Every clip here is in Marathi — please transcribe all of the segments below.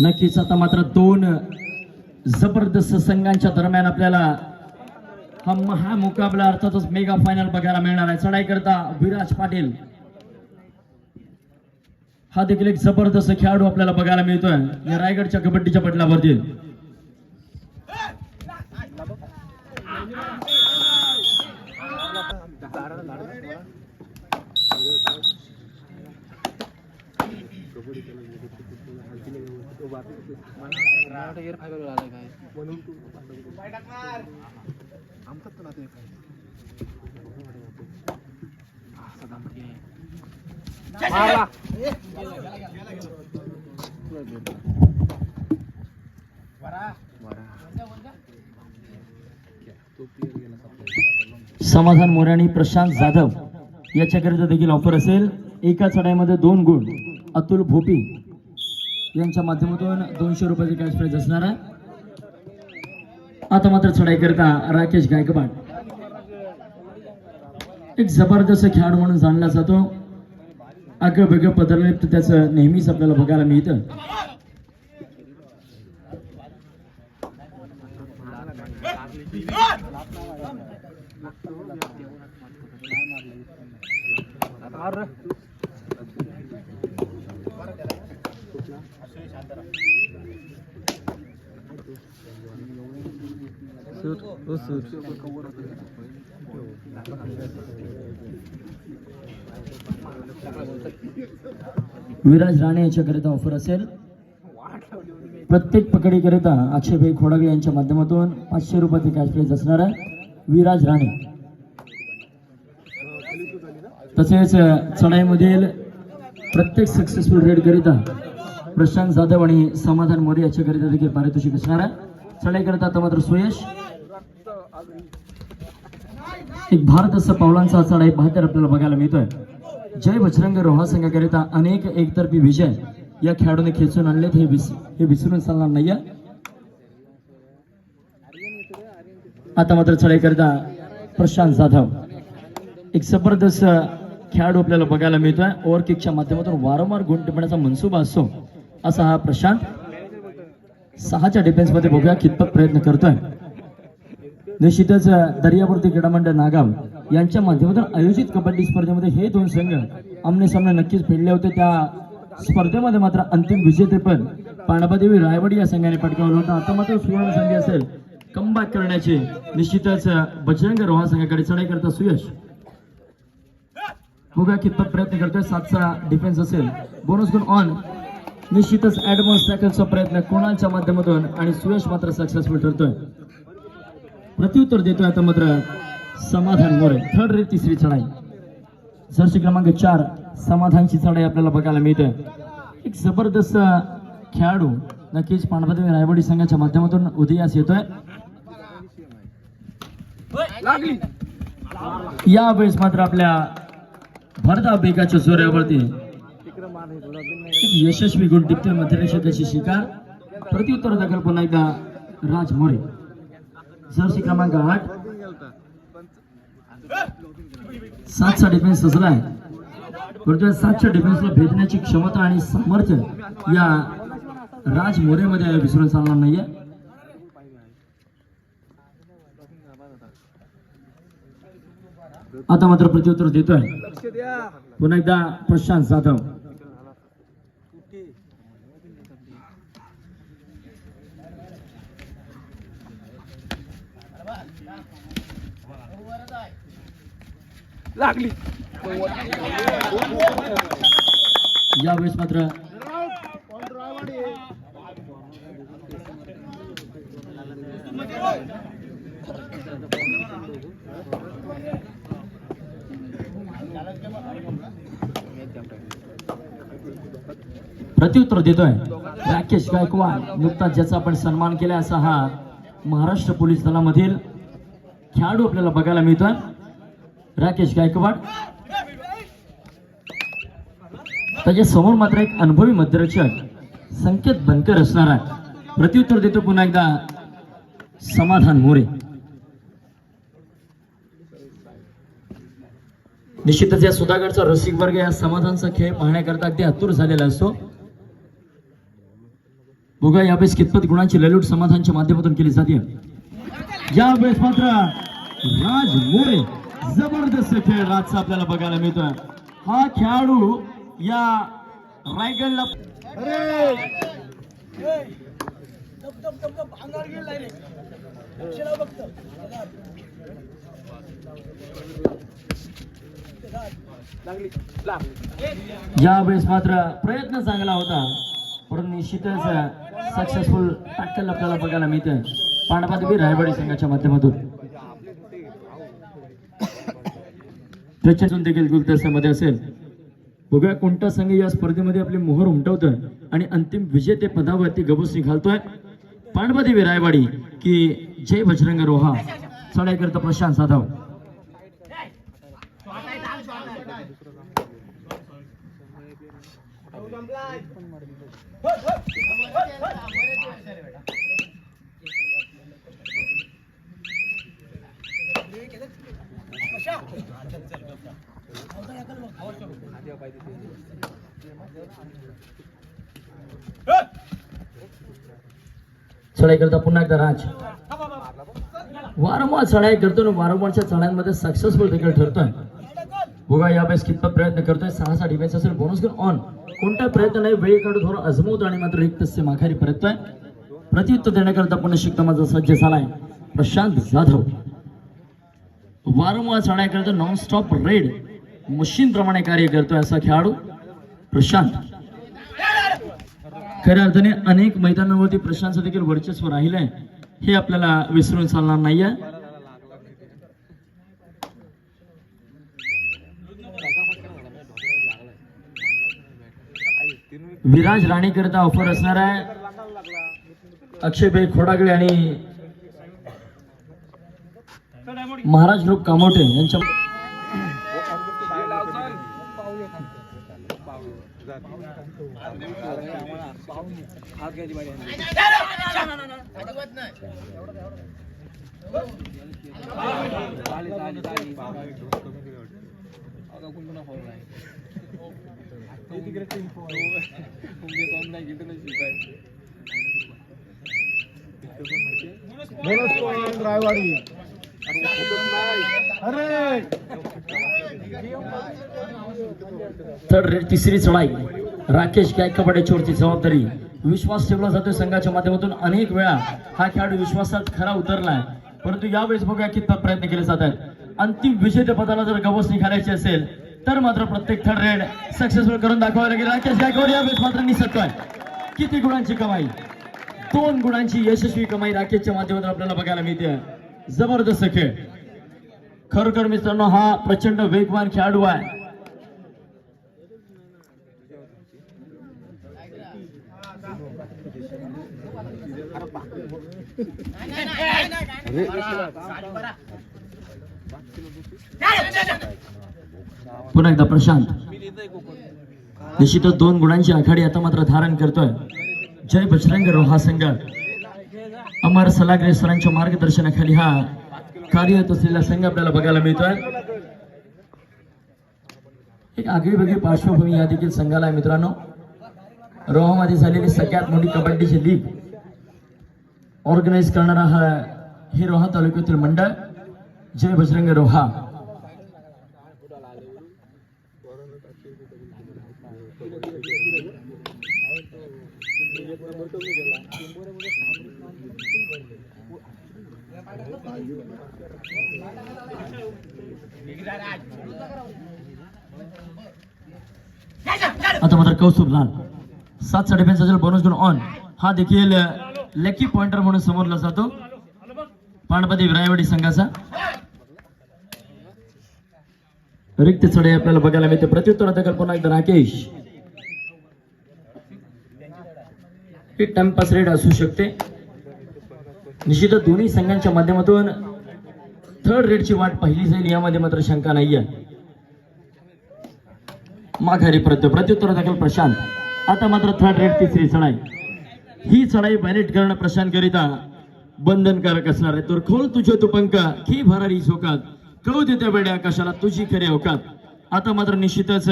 नक्कीच आता मात्र दोन जबरदस्त संघांच्या दरम्यान आपल्याला हा महामुकाबला अर्थातच मेगा फायनल बघायला मिळणार आहे. चढाई करता विराज पाटील. हा देखील एक जबरदस्त खेळाडू आपल्याला बघायला मिळतोय. या रायगडच्या कबड्डीच्या पटलावरती. एअर फायबर आलाय काय? आमचाच तर नाते समाधान मोरे आणि प्रशांत जाधव याच्याकरिता देखील ऑफर असेल. एका चढाईमध्ये दोन गुण. अतुल भोपी यांच्या माध्यमातून दोनशे रुपयाचे कॅश प्राईज असणार आहे. आता मात्र चढाई करता राकेश गायकवाड. एक जबरदस्त खेळाडू म्हणून जाणला जातो. अगं वेगळं पदरले त्याच त्याचं नेहमीच आपल्याला बघायला मिळतं. विराज राणे याच्याकरिता ऑफर असेल. प्रत्येक पकडीकरिता अक्षयभाई खोडागळे यांच्या माध्यमातून पाचशे रुपयाचे कॅश प्राईज असणार आहे. विराज राणे. तसेच चढाईमधील प्रत्येक सक्सेसफुल रेड करिता प्रशांत जाधव आणि समाधान मोरे याच्याकरिता देखील पारितोषिक असणार आहे. चढाई करता आता मात्र सुयश. एक भारत असं पावलांचा चढाई बहात्तर आपल्याला बघायला मिळतोय. जय बजरंग रोहा संघाकरिता अनेक एकतर्फी विजय या खेळाडूने खेचून आणलेत. हे विस हे विसरून चालणार नाहीये. आता मात्र चढाईकरिता प्रशांत जाधव. एक जबरदस्त खेळाडू आपल्याला बघायला मिळतोय. ओव्हर किकच्या माध्यमातून वारंवार गुण टिपण्याचा मनसुबा असतो. असा हा प्रशांत सहाच्या डिफेन्समध्ये बघूया कितपत प्रयत्न करतोय. निश्चितच दर्यापूर्ती क्रीडामंडळ नागाम नागाव यांच्या माध्यमातून आयोजित कबड्डी स्पर्धेमध्ये हे दोन संघ आमने सामने नक्कीच फेडले होते. त्या स्पर्धेमध्ये मात्र अंतिम विजेतेपद पांडबादेवी रायवाडी या संघाने पटकावलं होतं. आता मात्र सुवर्ण संधी असेल. कमबॅक करण्याचे निश्चितच बजरंग रोहा संघाकडे चढाई करता सुयश. बघा कितपत प्रयत्न करतोय. सातचा डिफेन्स असेल. बोनस गुण ऑन निश्चितच ऍडव्हान्स टॅकलचा प्रयत्न कोणाच्या माध्यमातून आणि सुयश मात्र सक्सेसफुल ठरतोय. प्रत्युत्तर देतोय आता मात्र समाधान मोरे. थर्ड रे तिसरी चढाई. जर्सी क्रमांक चार समाधानची चढाई आपल्याला बघायला मिळते. एक जबरदस्त खेळाडू नक्कीच पांडवदेवी रायवाडी संघाच्या माध्यमातून उदयास येतोय. यावेळेस मात्र आपल्या भरदा बेगाच्या जोऱ्यावरती यशस्वी गुण टिपते मध्यरेषेची शिकार प्रत्युत्तर दाखल पुन्हा एकदा राज मोरे. जर्सी क्रमांक आठ. सातचा डिफेन्स सजलाय आहे. या सातच्या डिफेन्सला भेटण्याची क्षमता आणि सामर्थ्य या राज मोरेमध्ये विसरून चालणार नाहीये. आता मात्र प्रत्युत्तर देतोय. पुन्हा एकदा प्रशांत जाधव. लागली. यावेळेस मात्र प्रत्युत्तर देतोय राकेश गायकवाड. नुकताच ज्याचा आपण सन्मान केला असा हा महाराष्ट्र पोलीस दलामधील खेळाडू आपल्याला बघायला मिळतोय. राकेश गायकवाड. त्याच्यासमोर मात्र एक अनुभवी मध्यरक्षक संकेत बनकर असणार आहे. प्रत्युत्तर देतो पुन्हा एकदा समाधान मोरे. निश्चितच या सुधागडचा रसिक वर्ग या समाधानचा खेळ पाहण्याकरता अगदी आतुर झालेला असतो. बघा यावेळेस कितपत गुणांची ललूट समाधानच्या माध्यमातून केली जाते. यावेळेस मात्र राज मोरे. जबरदस्त खेळ राजचा आपल्याला बघायला मिळतोय. हा खेळाडू या रायगडला यावेळेस मात्र प्रयत्न चांगला होता परंतु निश्चितच सक्सेसफुल टक्कल आपल्याला बघायला मिळते पांडवादेवी रायवाडी संघाच्या माध्यमातून. त्याच्यातून देखील गुलदस्त्यामध्ये असेल. बघूया कोणता संघ या स्पर्धेमध्ये आपली मोहर उमटवतोय आणि अंतिम विजेते पदावरती गबोसी घालतोय. पांडवदेवी रायवाडी की जय बजरंग रोहा चढाईकरता प्रशांत जाधव हो, हो. चढाई करता पुन्हा एकदा राज. वारंवार चढाई करतो आणि वारंवारच्या चढाईमध्ये सक्सेसफुल देखील ठरतोय. बघा यावेळेस कितपत प्रयत्न करतोय. सहा सहा डिफेन्स असेल बोनस घेऊन ऑन कोणता प्रयत्न नाही वेळ थोडं अजमवतो आणि मात्र एक तसे माघारी परततोय. प्रत्युत्तर देण्याकरता पुन्हा शिकता माझा सज्ज झालाय. प्रशांत जाधव. वारंवार चढाई करतो नॉन स्टॉप रेड मशीन प्रमाणे कार्य करतोय असा खेळाडू प्रशांत. खऱ्या अर्थाने अनेक मैदानावरती प्रशांतचं देखील वर्चस्व राहिलंय. हे आपल्याला विसरून चालणार नाहीये. विराज राणे करता ऑफर असणार आहे. अक्षय भाई खोडागळे आणि महाराज लोक कामोटे यांच्या हात घ्यायची बारी कोण नाही, रेड तिसरी चढाई राकेश गायकवाड याच्यावरती जबाबदारी? विश्वास ठेवला जातोय संघाच्या माध्यमातून. अनेक वेळा हा खेळाडू विश्वासात खरा उतरलाय. परंतु यावेळेस बघूया कितपत प्रयत्न केले जात आहेत. अंतिम विजेते पदाला जर गवसणी घालायची असेल तर मात्र प्रत्येक थर्ड रेड सक्सेसफुल करून दाखवायला लागेल राकेश गायकवाड यावेळेस मात्र निसटतोय. किती गुणांची कमाई? दोन गुणांची यशस्वी कमाई राकेशच्या माध्यमातून आपल्याला बघायला मिळते. जबरदस्त खेळ. खरोखर मित्रांनो हा प्रचंड वेगवान खेळाडू आहे. पुन्हा एकदा प्रशांत. निश्चितच दोन गुणांची आघाडी आता मात्र धारण करतोय. जय बजरंग रोहा संघ अमर सलागरे सरांच्या मार्गदर्शनाखाली हा कार्यरत असलेला संघ आपल्याला बघायला मिळतोय. एक आगळी वेगळी पार्श्वभूमी या देखील संघाला आहे मित्रांनो. रोहामध्ये झालेली सगळ्यात मोठी कबड्डीची लीग. ऑर्गनाईज करणारा हा हे रोहा तालुक्यातील मंडळ. जय बजरंग रोहा. आता मात्र कौस्तुभ लाल सात साडेपाच असेल बोनस घेऊन ऑन हा देखील लकी पॉइंटर म्हणून समोरला जातो. पाणपती रायवाडी संघाचा. रिक्त चढे आपल्याला बघायला मिळते. प्रत्युत्तर दखल पुन्हा एकदा राकेश. ही टाइमपास रेड असू शकते. निश्चितच दोन्ही संघांच्या माध्यमातून थर्ड रेडची वाट पाहिली जाईल यामध्ये मात्र शंका नाहीये. माघारी प्रत्य प्रत्युत्तर दाखल प्रशांत आता मात्र थर्ड रेड तिसरी चढाई. ही चढाई बॅलेट करणं प्रशांतकरिता बंधनकारक असणार आहे. तर खोल तुझे तू की भरारी झोकात? कळू दे त्या आकाशाला कशाला तुझी खरी अवकात. आता मात्र निश्चितच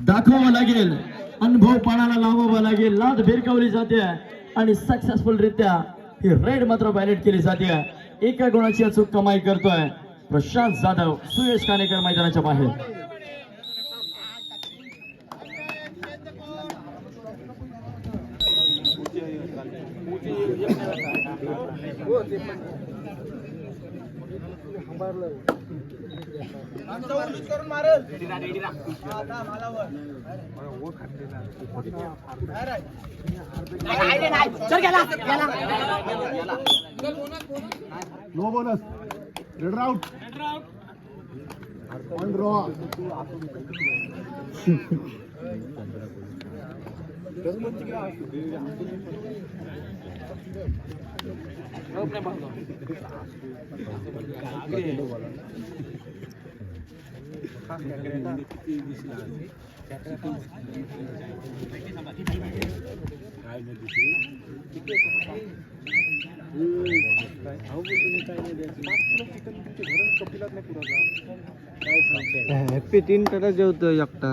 दाखवावं लागेल. अनुभव पाण्याला लावावा लागेल. लाद भिरकावली जाते आणि सक्सेसफुल रित्या ही रेड मात्र बॅलेट केली जाते. एका गुणाची अचूक कमाई करतोय प्रशांत जाधव सुयश कानेकर मैदानाच्या बाहेर. No bonus raid out on draw happy तीन टाटा जेवतो एकटा.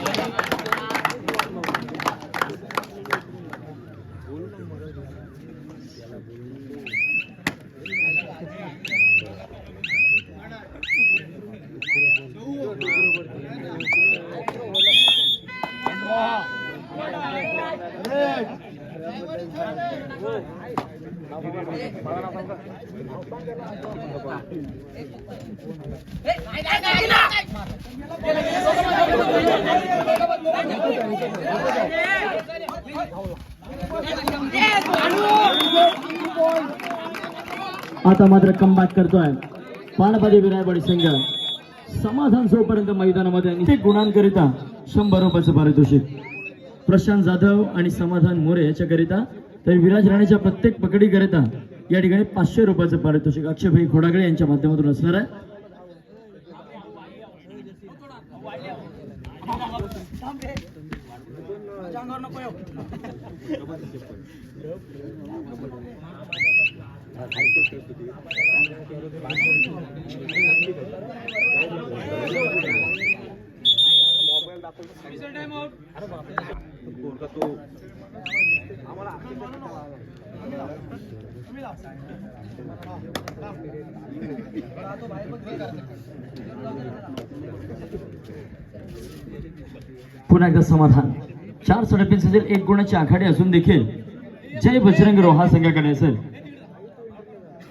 आता मात्र कमबॅक करतोय. पाणपादी विरायवाडी संघ. समाधान सोपर्यंत मैदानामध्ये निश्चित गुणांकरिता शंभर रुपयाचं पारितोषिक. प्रशांत जाधव आणि समाधान मोरे याच्याकरिता तर विराज राणेच्या प्रत्येक पकडीकरिता या ठिकाणी पाचशे रुपयाचं पारितोषिक अक्षयभाई खोडागळे यांच्या माध्यमातून असणार आहे. पुन्हा एकदा समाधान. चार साडेतीन असेल एक गुणाची आखाडी असून देखील. जय बजरंग रोहा संघाकडे असेल.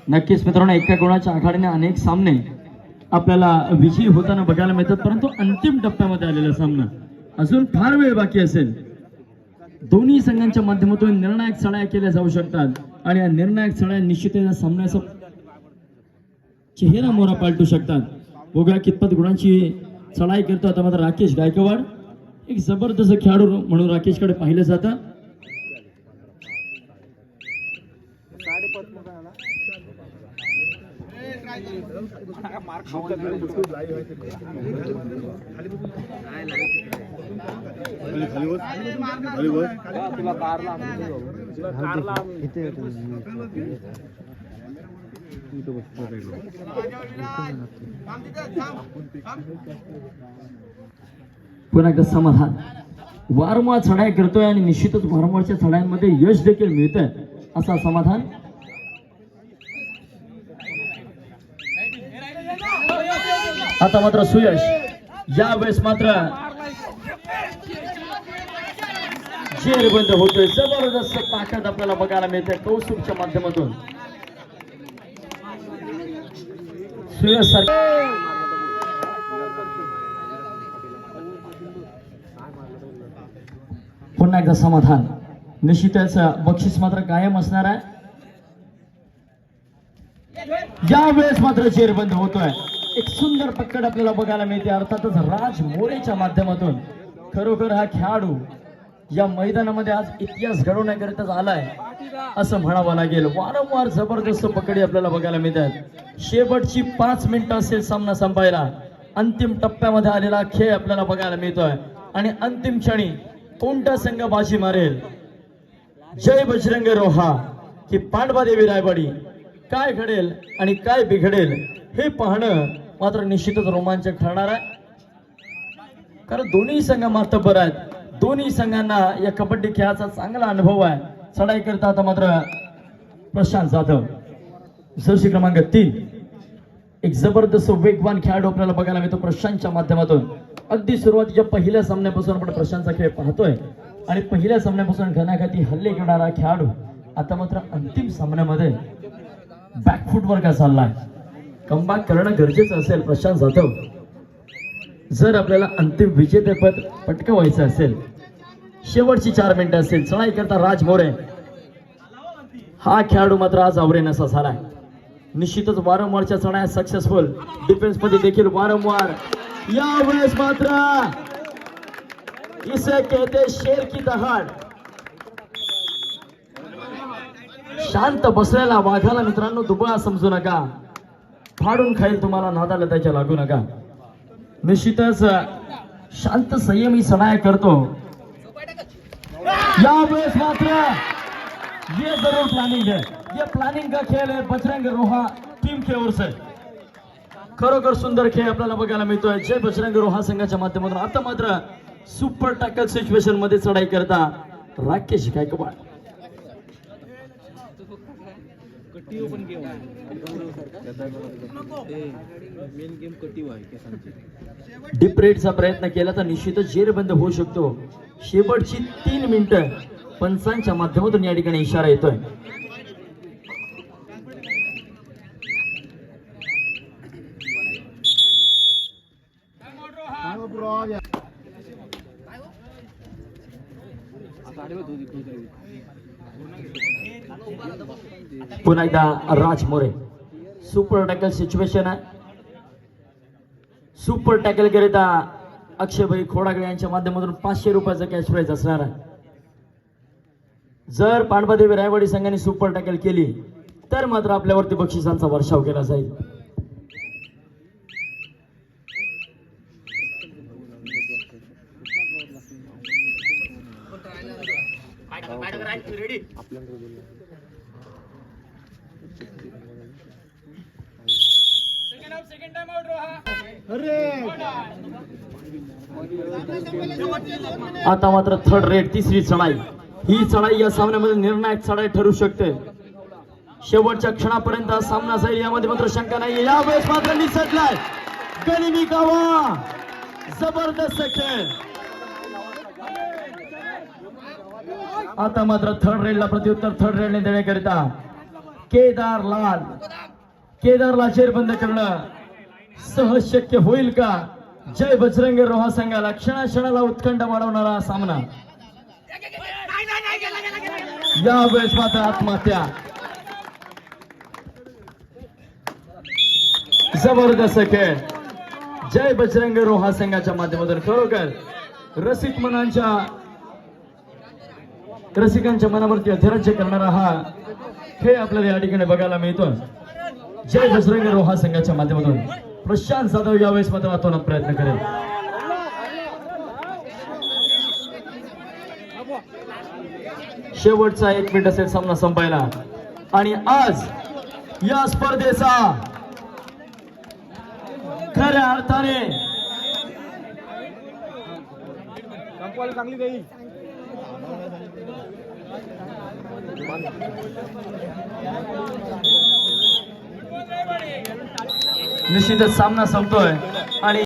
नक्कीच मित्रांनो एका गुणाच्या आघाडीने अनेक सामने आपल्याला विजयी होताना बघायला मिळतात परंतु अंतिम टप्प्यामध्ये आलेला सामना अजून फार वेळ बाकी असेल. दोन्ही संघांच्या माध्यमातून निर्णायक सळ्या केल्या जाऊ शकतात आणि या निर्णायक सळ्या निश्चितच सामन्याचा चेहरा मोरा पालटू शकतात. बघूया कितपत गुणांची चढाई करतो आता मात्र राकेश गायकवाड. एक जबरदस्त खेळाडू म्हणून राकेशकडे पाहिलं जातं खाली खाली बस खाली बस तुला पुन्हा एकदा समाधान. वारंवार चढाई करतोय आणि निश्चितच वारंवारच्या चढाईमध्ये यश देखील मिळतंय. असा समाधान आता मात्र सुयश यावेळेस मात्र जेरबंद होतोय. जबरदस्त ताकद आपल्याला बघायला मिळते कौसुकच्या माध्यमातून. सूर्यासारखे पुन्हा एकदा समाधान. निश्चितच बक्षीस मात्र कायम असणार आहे. यावेळेस मात्र चेरबंद होतोय. एक सुंदर पकड आपल्याला बघायला मिळते. अर्थातच राज मोरेच्या माध्यमातून खरोखर हा खेळाडू या मैदानामध्ये आज इतिहास घडवण्याकरिताच आलाय असं म्हणावं लागेल. वारंवार जबरदस्त पकडी आपल्याला बघायला मिळतात. शेवटची पाच मिनिटं असेल सामना संपायला. अंतिम टप्प्यामध्ये आलेला खेळ आपल्याला बघायला मिळतोय. आणि अंतिम क्षणी कोणता संघ बाजी मारेल? जय बजरंग रोहा कि पांडवादेवी रायवाडी. काय घडेल आणि काय बिघडेल हे पाहणं मात्र निश्चितच रोमांचक ठरणार आहे. कारण दोन्ही संघ मातबर आहेत. दोन्ही संघांना या कबड्डी खेळाचा चांगला अनुभव आहे. चढाई करता आता मात्र प्रशांत जाधव. जर्सी क्रमांक तीन. एक जबरदस्त वेगवान खेळाडू आपल्याला बघायला मिळतो प्रशांतच्या माध्यमातून. अगदी सुरुवातीच्या पहिल्या सामन्यापासून आपण प्रशांतचा खेळ पाहतोय. आणि पहिल्या सामन्यापासून घणाघाती हल्ले करणारा खेळाडू आता मात्र अंतिम सामन्यामध्ये बॅकफुटवर का चाललाय? कमबॅक करणं गरजेचं असेल प्रशांत जाधव. जर आपल्याला अंतिम विजेतेपद पटकवायचं असेल शेवटची चार मिनिटं असेल चढाई करता राज मोरे. हा खेळाडू मात्र आज आवरे नसा झालाय. निश्चितच वारंवारच्या चढाया सक्सेसफुल डिफेन्समध्ये देखील वारंवार. यावेळेस मात्र इसे कहते शेर की दहाड. शांत बसलेला वाघाला मित्रांनो दुबळा समजू नका. फाडून खाईल तुम्हाला नादाला त्याच्या लागू नका. निश्चितच शांत संयमी सणाय करतो. यावेळेस मात्र ये जरूर प्लॅनिंग है ये प्लानिंग का खेळ आहे बजरंग रोहा टीम की ओर से खरोखर सुंदर खेळ आपल्याला बघायला मिळतोय. जय बजरंग रोहा संघाच्या माध्यमातून. आता मात्र सुपर टॅकल सिच्युएशनमध्ये चढाई करता राकेश गायकवाड. कटिओ पण गेम मेन गेम कटिओ आहे केसांची. डीप रेडचा प्रयत्न केला तर निश्चितच जेरबंद होऊ शकतो. शेवटची तीन मिनिटं पंचांच्या माध्यमातून या ठिकाणी इशारा येतोय. पुन्हा एकदा Raj More. Super tackle situation आहे. सुपर टॅकल करिता अक्षयभाई खोडागळे यांच्या माध्यमातून पाचशे रुपयाचं कॅश प्राईज असणार आहे. जर पांडवादेवी रायवाडी संघाने सुपर टॅकल केली तर मात्र आपल्यावरती बक्षिसांचा वर्षाव केला जाईल. आता मात्र थर्ड रेड तिसरी चढाई. ही चढाई या सामन्यामध्ये निर्णायक चढाई ठरू शकते. शेवटच्या क्षणापर्यंत हा सामना जाईल यामध्ये मात्र शंका नाही. यावेळेस मात्र निसटलाय. गनिमी गावा! जबरदस्त खेळ. आता मात्र थर्ड रेडला प्रत्युत्तर थर्ड रेडने देण्याकरिता केदार लाल केदारला बंद करणं. सहज शक्य होईल का? जय बजरंग रोहा संघाला क्षणाक्षणाला उत्कंठ वाढवणारा सामना. यावेळेस मात्र आत्महत्या. जबरदस्त खेळ. जय बजरंग रोहा संघाच्या माध्यमातून खरोखर रसिक मनांच्या रसिकांच्या मनावरती अधिराज्य करणारा हा खेळ आपल्याला या ठिकाणी बघायला मिळतो जय बजरंग रोहा संघाच्या माध्यमातून. प्रशांत जाधव यावेळेस मात्र आतोनात प्रयत्न करेल. शेवटचा एक मिनिट असेल सामना संपायला. आणि आज या स्पर्धेचा खऱ्या अर्थाने चांगली जाईल. निश्चितच सामना संपतोय. आणि